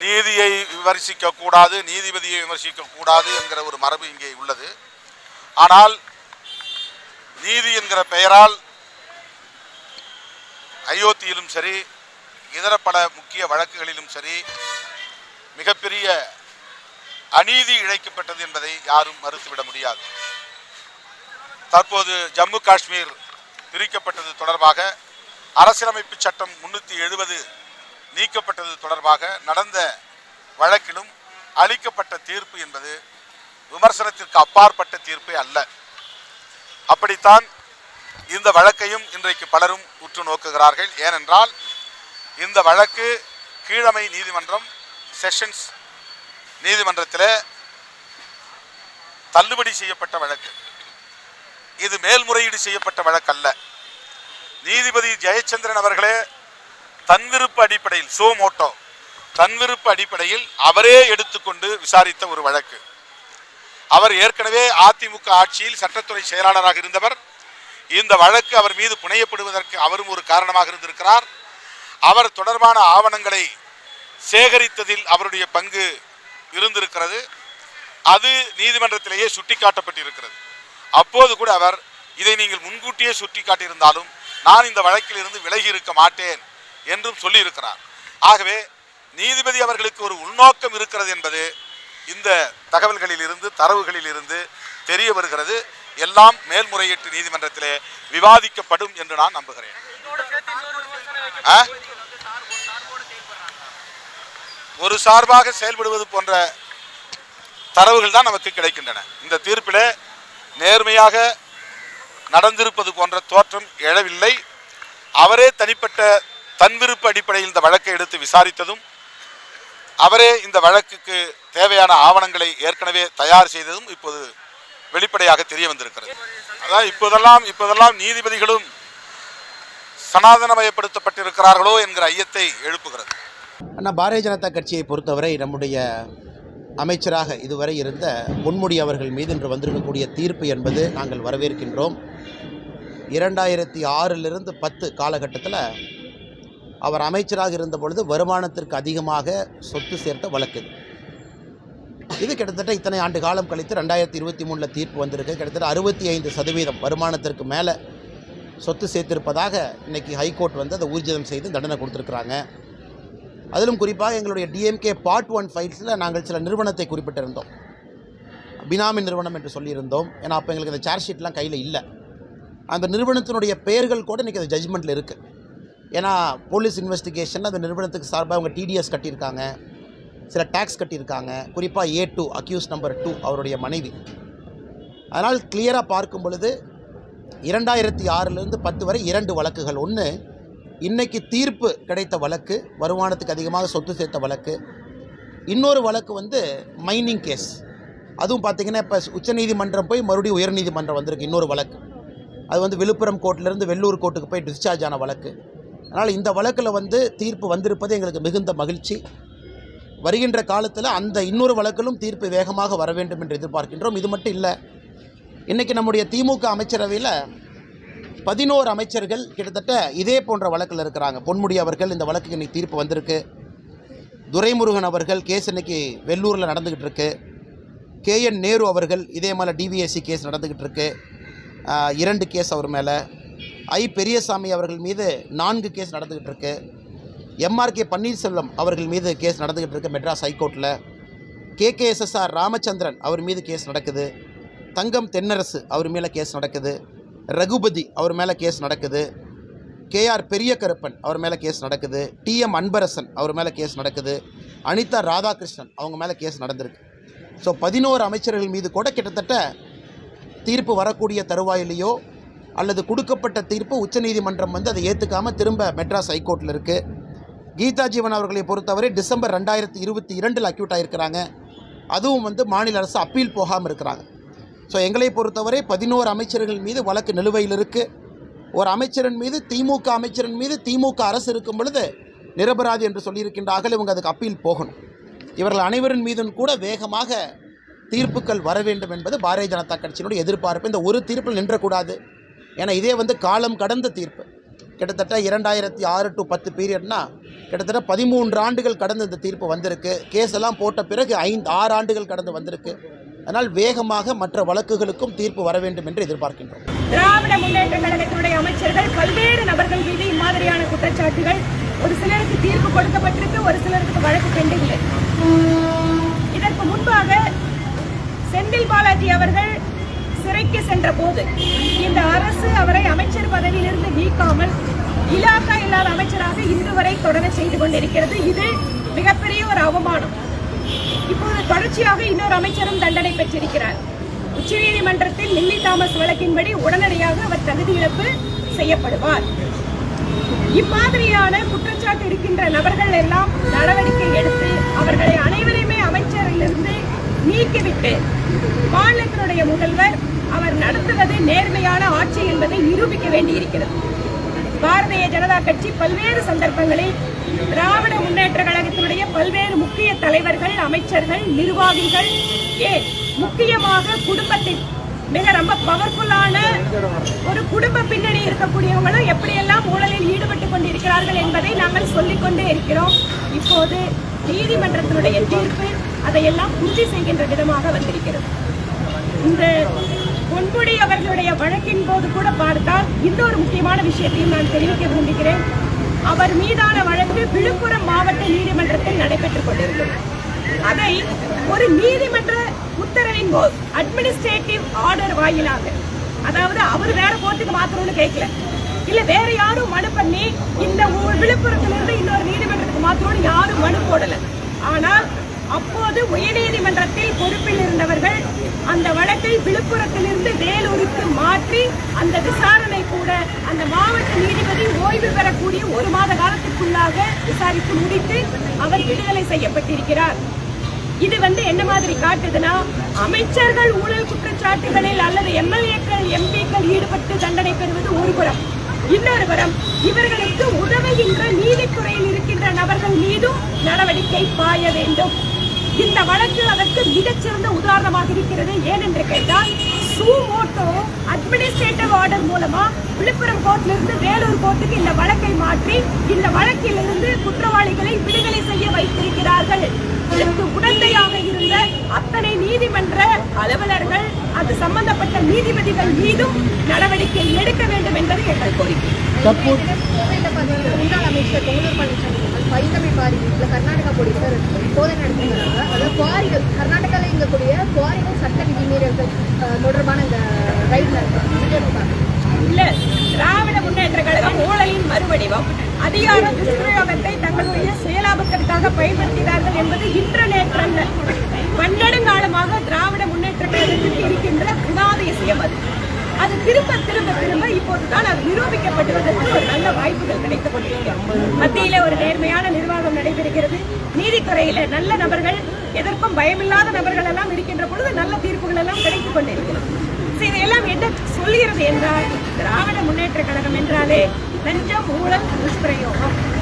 நீதியை விமர்சிக்க கூடாது நீதிபதியை விமர்சிக்க கூடாது என்கிற ஒரு மரபு இங்கே உள்ளது. ஆனால் நீதி என்கிற பெயரால் அயோத்தியிலும் சரி இதர பல முக்கிய வழக்குகளிலும் சரி மிகப்பெரிய அநீதி இழைக்கப்பட்டது என்பதை யாரும் மறுத்துவிட முடியாது. தற்போது ஜம்மு காஷ்மீர் பிரிக்கப்பட்டது தொடர்பாக அரசியலமைப்பு சட்டம் முன்னூற்றி எழுபது நீக்கப்பட்டது தொடர்பாக நடந்த வழக்கிலும் அளிக்கப்பட்ட தீர்ப்பு என்பது விமர்சனத்திற்கு அப்பாற்பட்ட தீர்ப்பே அல்ல. அப்படித்தான் இந்த வழக்கையும் இன்றைக்கு பலரும் உற்று நோக்குகிறார்கள். ஏனென்றால் இந்த வழக்கு கீழமை நீதிமன்றம் செஷன்ஸ் நீதிமன்றத்தில் தள்ளுபடி செய்யப்பட்ட வழக்கு. இது மேல்முறையீடு செய்யப்பட்ட வழக்கல்ல. நீதிபதி ஜெயச்சந்திரன் அவர்களே தன்விருப்பு அடிப்படையில் சோ மோட்டோ தன்விருப்பு அடிப்படையில் அவரே எடுத்துக்கொண்டு விசாரித்த ஒரு வழக்கு. அவர் ஏற்கனவே அதிமுக ஆட்சியில் சட்டத்துறை செயலாளராக இருந்தவர். இந்த வழக்கு அவர் மீது புனையப்படுவதற்கு அவரும் ஒரு காரணமாக இருந்திருக்கிறார். அவர் தொடர்பான ஆவணங்களை சேகரித்ததில் அவருடைய பங்கு இருந்திருக்கிறது. அது நீதிமன்றத்திலேயே சுட்டிக்காட்டப்பட்டிருக்கிறது. அப்போது கூட அவர் இதை நீங்கள் முன்கூட்டியே சுட்டிக்காட்டியிருந்தாலும் நான் இந்த வழக்கில் இருந்து விலகி இருக்க மாட்டேன். என்றும் சொல்லியிருக்கிறார். ஆகவே நீதிபதி அவர்களுக்கு ஒரு உள்நோக்கம் இருக்கிறது என்பது இந்த தகவல்களில் இருந்து தரவுகளில் இருந்து தெரிய வருகிறது. எல்லாம் மேல்முறையீட்டு நீதிமன்றத்திலே விவாதிக்கப்படும் என்று நான் நம்புகிறேன். ஒரு சார்பாக செயல்படுவது போன்ற தரவுகள் தான் நமக்கு கிடைக்கின்றன. இந்த தீர்ப்பிலே நேர்மையாக நடந்திருப்பது போன்ற தோற்றம் எழவில்லை. அவரே தனிப்பட்ட தன்விருப்பு அடிப்படையில் இந்த வழக்கை எடுத்து விசாரித்ததும் அவரே இந்த வழக்குக்கு தேவையான ஆவணங்களை ஏற்கனவே தயார் செய்ததும் இப்போது வெளிப்படையாக தெரிய வந்திருக்கிறது. அதான் இப்போதெல்லாம் இப்போதெல்லாம் நீதிபதிகளும் சனாதனமயப்படுத்தப்பட்டிருக்கிறார்களோ என்கிற ஐயத்தை எழுப்புகிறது. ஆனால் பாரதிய ஜனதா கட்சியை பொறுத்தவரை நம்முடைய அமைச்சராக இதுவரை இருந்த பொன்முடி அவர்கள் மீது இன்று வந்திருக்கக்கூடிய தீர்ப்பு என்பது நாங்கள் வரவேற்கின்றோம். இரண்டாயிரத்தி ஆறிலிருந்து பத்து காலகட்டத்தில் அவர் அமைச்சராக இருந்த பொழுது வருமானத்திற்கு அதிகமாக சொத்து சேர்த்த வழக்கு இது. கிட்டத்தட்ட இத்தனை ஆண்டு காலம் கழித்து ரெண்டாயிரத்தி இருபத்தி மூணில் தீர்ப்பு வந்திருக்கு. கிட்டத்தட்ட அறுபத்தி ஐந்து சதவீதம் வருமானத்திற்கு மேலே சொத்து சேர்த்திருப்பதாக இன்றைக்கி ஹைகோர்ட் வந்து அதை ஊர்ஜிதம் செய்து தண்டனை கொடுத்துருக்குறாங்க. அதிலும் குறிப்பாக எங்களுடைய டிஎம்கே பார்ட் ஒன் ஃபைல்ஸில் நாங்கள் சில நிறுவனத்தை குறிப்பிட்டிருந்தோம். பினாமி நிறுவனம் என்று சொல்லியிருந்தோம். ஏன்னா அப்போ எங்களுக்கு அந்த சார்ஜ் ஷீட்லாம் கையில் இல்லை. அந்த நிறுவனத்தினுடைய பெயர்கள் கூட இன்றைக்கி அது ஜட்ஜ்மெண்ட்டில் இருக்குது ஏன்னா போலீஸ் இன்வெஸ்டிகேஷன் அந்த நிறுவனத்துக்கு சார்பாக அவங்க டிடிஎஸ் கட்டியிருக்காங்க. சில டேக்ஸ் கட்டியிருக்காங்க. குறிப்பாக A two accused number two அவருடைய மனைவி. அதனால் கிளியராக பார்க்கும் பொழுது இரண்டாயிரத்தி ஆறிலிருந்து பத்து வரை இரண்டு வழக்குகள். ஒன்று இன்றைக்கி தீர்ப்பு கிடைத்த வழக்கு வருமானத்துக்கு அதிகமாக சொத்து சேர்த்த வழக்கு. இன்னொரு வழக்கு வந்து மைனிங் கேஸ் அதுவும் பார்த்திங்கன்னா இப்போ உச்சநீதிமன்றம் போய் மறுபடியும் உயர்நீதிமன்றம் வந்திருக்கு இன்னொரு வழக்கு. அது வந்து விழுப்புரம் கோர்ட்டிலேருந்து வெள்ளூர் கோர்ட்டுக்கு போய் டிஸ்சார்ஜ் ஆன வழக்கு. அதனால் இந்த வழக்கில் வந்து தீர்ப்பு வந்திருப்பது எங்களுக்கு மிகுந்த மகிழ்ச்சி. வருகின்ற காலத்தில் அந்த இன்னொரு வழக்கிலும் தீர்ப்பு வேகமாக வர வேண்டும் என்று எதிர்பார்க்கின்றோம். இது மட்டும் இல்லை இன்றைக்கி நம்முடைய திமுக அமைச்சரவையில் பதினோரு அமைச்சர்கள் கிட்டத்தட்ட இதே போன்ற வழக்கில் இருக்கிறாங்க. பொன்முடி அவர்கள் இந்த வழக்குக்கு இன்றைக்கி தீர்ப்பு வந்திருக்கு. துரைமுருகன் அவர்கள் கேஸ் இன்றைக்கி வெள்ளூரில் நடந்துக்கிட்டு இருக்கு. கேஎன் நேரு அவர்கள் இதே மாதிரி டிவிஎஸ்சி கேஸ் நடந்துக்கிட்டு இருக்கு. இரண்டு கேஸ் அவர் மேலே. ஐ பெரியசாமி அவர்கள் மீது நான்கு கேஸ் நடந்துக்கிட்டு இருக்கு. எம்ஆர்கே பன்னீர்செல்வம் அவர்கள் மீது கேஸ் நடந்துக்கிட்டு இருக்கு மெட்ராஸ் ஹைகோர்ட்டில் கேகேஎஸ்எஸ்ஆர் ராமச்சந்திரன் அவர் மீது கேஸ் நடக்குது. தங்கம் தென்னரசு அவர் மேலே கேஸ் நடக்குது. ரகுபதி அவர் மேலே கேஸ் நடக்குது. கேஆர் பெரிய கருப்பன் அவர் மேலே கேஸ் நடக்குது. டிஎம் அன்பரசன் அவர் மேலே கேஸ் நடக்குது. அனிதா ராதாகிருஷ்ணன் அவங்க மேலே கேஸ் நடந்திருக்கு. ஸோ பதினோரு அமைச்சர்கள் மீது கூட கிட்டத்தட்ட தீர்ப்பு வரக்கூடிய தருவாயிலேயோ அல்லது கொடுக்கப்பட்ட தீர்ப்பு உச்சநீதிமன்றம் வந்து அதை ஏற்றுக்காமல் திரும்ப மெட்ராஸ் ஹைகோர்ட்டில் இருக்குது கீதா ஜீவன் அவர்களை பொறுத்தவரை டிசம்பர் ரெண்டாயிரத்தி இருபத்தி இரண்டில் அக்யூட் ஆகிருக்கிறாங்க அதுவும் வந்து மாநில அரசு அப்பீல் போகாமல் இருக்கிறாங்க. ஸோ எங்களை பொறுத்தவரை பதினோரு அமைச்சர்கள் மீது வழக்கு நிலுவையில் இருக்குது ஒரு அமைச்சரின் மீது திமுக அமைச்சரின் மீது திமுக அரசு இருக்கும் பொழுது நிரபராதி என்று சொல்லியிருக்கின்றார்கள். இவங்க அதுக்கு அப்பீல் போகணும். இவர்கள் அனைவரின் மீதும் கூட வேகமாக தீர்ப்புகள் வர வேண்டும் என்பது பாரதிய ஜனதா கட்சியினுடைய எதிர்பார்ப்பு. இந்த ஒரு தீர்ப்பில் நின்றக்கூடாது. ஏன்னா இதே வந்து காலம் கடந்த தீர்ப்பு. கிட்டத்தட்ட இரண்டாயிரத்தி ஆறு டு பத்து பீரியட்னா கிட்டத்தட்ட பதிமூன்று ஆண்டுகள் கடந்து இந்த தீர்ப்பு வந்திருக்கு. கேஸ் எல்லாம் போட்ட பிறகு ஐந்து ஆறு ஆண்டுகள் கடந்து வந்திருக்கு. அதனால் வேகமாக மற்ற வழக்குகளுக்கும் தீர்ப்பு வர வேண்டும் என்று எதிர்பார்க்கின்றோம். திராவிட முன்னேற்ற கழகத்தினுடைய அமைச்சர்கள் பல்வேறு நபர்கள் மீது இம்மாதிரியான குற்றச்சாட்டுகள் ஒரு சிலருக்கு தீர்ப்பு கொடுக்கப்பட்டிருக்கு ஒரு சிலருக்கு வழக்கு பெண்டிங் இதற்கு முன்பாக செந்தில் பாலாஜி அவர்கள் சிறைக்கு சென்ற போது இந்த அரசு அவரை அமைச்சர் பதவியிலிருந்து நீக்காமல் இலாக்கா இல்லாத அமைச்சராக இன்று வரை தொடர செய்து கொண்டிருக்கிறது. இது மிகப்பெரிய ஒரு அவமானம். இப்போது தொடர்ச்சியாக இன்னொரு அமைச்சரும் தண்டனை பெற்றிருக்கிறார். உச்சநீதிமன்றத்தில் லில்லி தாமஸ் வழக்கின்படி உடனடியாக அவர் தகுதி இழப்பு செய்யப்படுவார். இம்மாதிரியான குற்றச்சாட்டு இருக்கின்ற நபர்கள் எல்லாம் நடவடிக்கை எடுத்து அவர்களை அனைவரையுமே அமைச்சரிலிருந்து நீக்கிவிட்டு மாநிலத்தினுடைய முதல்வர் அவர் நடத்துவது நேர்மையான ஆட்சி என்பதை நிரூபிக்க வேண்டியிருக்கிறது. பாரதிய ஜனதா கட்சி பல்வேறு சந்தர்ப்பங்களில் திராவிட முன்னேற்ற கழகத்தினுடைய பல்வேறு முக்கிய தலைவர்கள் அமைச்சர்கள் நிர்வாகிகள் ஏன் முக்கியமாக குடும்பத்தின் மிக ரொம்ப பவர்ஃபுல்லான ஒரு குடும்ப பின்னணி இருக்கக்கூடியவங்களும் எப்படியெல்லாம் ஊழலில் ஈடுபட்டு கொண்டிருக்கிறார்கள் என்பதை நாங்கள் சொல்லிக்கொண்டே இருக்கிறோம். இப்போது நீதிமன்றத்தினுடைய தீர்ப்பு அதையெல்லாம் உறுதி செய்கின்ற விதமாக வந்திருக்கிறது. இந்த பொன்முடி அவர்களுடைய வழக்கின் போது கூட பார்த்தால் இன்னொரு முக்கியமான விஷயத்தையும் நான் தெரிவிக்க விரும்புகிறேன். அவர் மீதான வழக்கு விழுப்புரம் மாவட்ட நீதிமன்றத்தில் நடைபெற்றுக் கொண்டிருந்தது அதை ஒரு நீதிமன்ற உத்தரவின் போது அட்மினிஸ்ட்ரேட்டிவ் ஆர்டர் வாயிலாக அதாவது அவர் வேற கோர்ட்டுக்கு மாத்தணும்னு கேட்கல. இல்ல வேற யாரும் மனு பண்ணி இந்த விழுப்புரத்திலிருந்து இன்னொரு நீதிமன்றத்துக்கு மாத்தணும்னு யாரும் மனு போடல. ஆனால் அப்போது உயர்நீதிமன்றத்தில் பொறுப்பில் இருந்தவர்கள் அந்த வழக்கை விழுப்புரத்திலிருந்து வேலூருக்கு மாற்றி அந்த விசாரணை கூட அந்த மாவட்ட நீதிபதி ஓய்வு பெறக்கூடிய ஒரு மாத காலத்திற்குள்ளாக விசாரித்து முடித்து அவர் விடுதலை செய்யப்பட்டிருக்கிறார். இது வந்து என்ன மாதிரி காட்டுதுன்னா அமைச்சர்கள் ஊழல் குற்றச்சாட்டுகளில் அல்லது எம்எல்ஏக்கள் எம்பிக்கள் ஈடுபட்டு தண்டனை பெறுவது ஒரு புறம். இன்னொரு புறம் இவர்களுக்கு உதவுகின்ற நீதித்துறையில் இருக்கின்ற நபர்கள் மீதும் நடவடிக்கை பாய வேண்டும். இந்த வழக்கு அதற்கு மிகச்சிறந்த உதாரணமாக இருக்கிறது. ஏனென்று கேட்டால் சூமோட்டோ அட்மினிஸ்ட்ரேட்டிவ் ஆர்டர் மூலமா விழுப்புரம் கோர்ட்ல இருந்து வேலூர் கோர்ட்டுக்கு இந்த வழக்கை மாற்றி இந்த வழக்கிலிருந்து குற்றவாளிகளை விடுதலை செய்ய வைத்திருக்கிறார்கள். இதற்கு உடந்தையாக இருந்த அத்தனை நீதிமன்ற அலுவலர்கள் அது சம்பந்தப்பட்ட நீதிபதிகள் மீதும் நடவடிக்கை எடுக்க வேண்டும் என்பது எங்கள் கோரிக்கை. முன்னாள் அமைச்சர் பழனிசாமி பைந்தமிழ் பாரி வீட்டில் கர்நாடகா போலீசார் சோதனை நடத்திருந்தாங்க. அதாவது குவாரிகள் கர்நாடகாவில் இருக்கக்கூடிய குவாரிகள் சட்ட விதிமீறல்கள் அஹ், தொடர்பான இந்த ரைடு நடத்திருக்காங்க இல்ல திராவிட முன்னேற்ற கழகம் ஊழலின் மறுவடிவம் அதிகார துஷ்பிரயோகத்தை தங்களுடைய செயலாபத்திற்காக பயன்படுத்தினார்கள் என்பது இன்று நேற்றல்ல. பன்னெடுங்காலமாக திராவிட முன்னேற்ற கழகத்திற்கு இருக்கின்ற குணாதிசயம் அது. அது திரும்ப திரும்ப திரும்ப இப்போதுதான் அது நிரூபிக்கப்படுவதற்கு ஒரு நல்ல வாய்ப்புகள் கிடைத்துக் கொண்டிருக்கிறது மத்தியில ஒரு நேர்மையான நிர்வாகம் நடைபெறுகிறது. நீதித்துறையில நல்ல நபர்கள் எதற்கும் பயமில்லாத நபர்கள் எல்லாம் இருக்கின்ற பொழுது நல்ல தீர்ப்புகள் எல்லாம் கிடைத்துக் கொண்டிருக்கிறது. இதையெல்லாம் என்ன சொல்கிறது என்றால் திராவிட முன்னேற்ற கழகம் என்றாலே லஞ்சம் ஊழல் துஷ்பிரயோகம்.